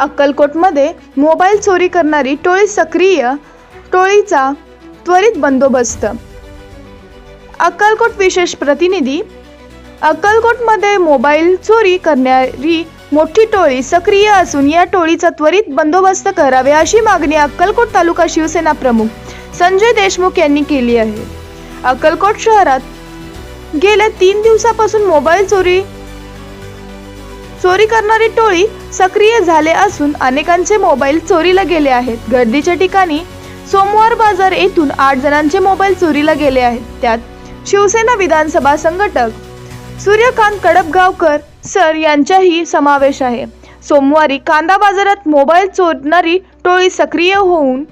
अक्कलकोटमध्ये mobile चोरी करणारी टोळी सक्रिय टोळीचा त्वरित बंदोबस्त. अक्कलकोट विशेष प्रतिनिधी अक्कलकोटमध्ये मोबाईल चोरी करणारी मोठी टोळी सक्रिय असून या टोळीचा त्वरित बंदोबस्त करावे अशी मागणी अक्कलकोट तालुका शिवसेना प्रमुख संजय देशमुख यांनी केली आहे. अक्कलकोट शहरात गेल्या तीन दिवसापासून मोबाईल चोरी चोरी करणारी टोळी सक्रिय झाले असून अनेकांचे मोबाईल चोरीला गेले आहेत. गर्दीच्या ठिकाणी सोमवार बाजार येथून आठ जणांचे मोबाईल चोरीला गेले आहेत. त्यात शिवसेना विधानसभा संघटक सूर्यकांत कडपगावकर सर यांचाही समावेश आहे. सोमवारी कांदा बाजारात मोबाईल चोरणारी टोळी सक्रिय होऊन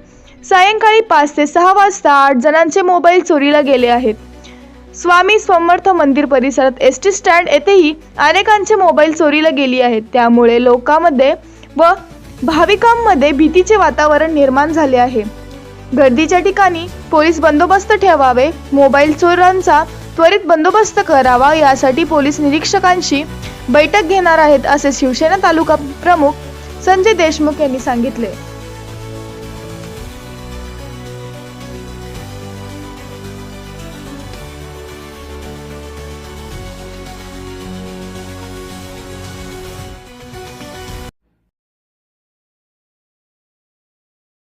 सायंकाळी पाच ते सहा वाजता आठ जणांचे मोबाईल चोरीला गेले आहेत. स्वामी समर्थ मंदिर परिसरात एस टी स्टँड येथेही अनेकांचे मोबाईल चोरीला गेली आहेत. त्यामुळे लोकांमध्ये व भाविकांमध्ये भीतीचे वातावरण निर्माण झाले आहे. गर्दीच्या ठिकाणी पोलीस बंदोबस्त ठेवावे मोबाईल चोरांचा त्वरित बंदोबस्त करावा यासाठी पोलीस निरीक्षकांशी बैठक घेणार आहेत असे शिवसेना तालुका प्रमुख संजय देशमुख यांनी सांगितले.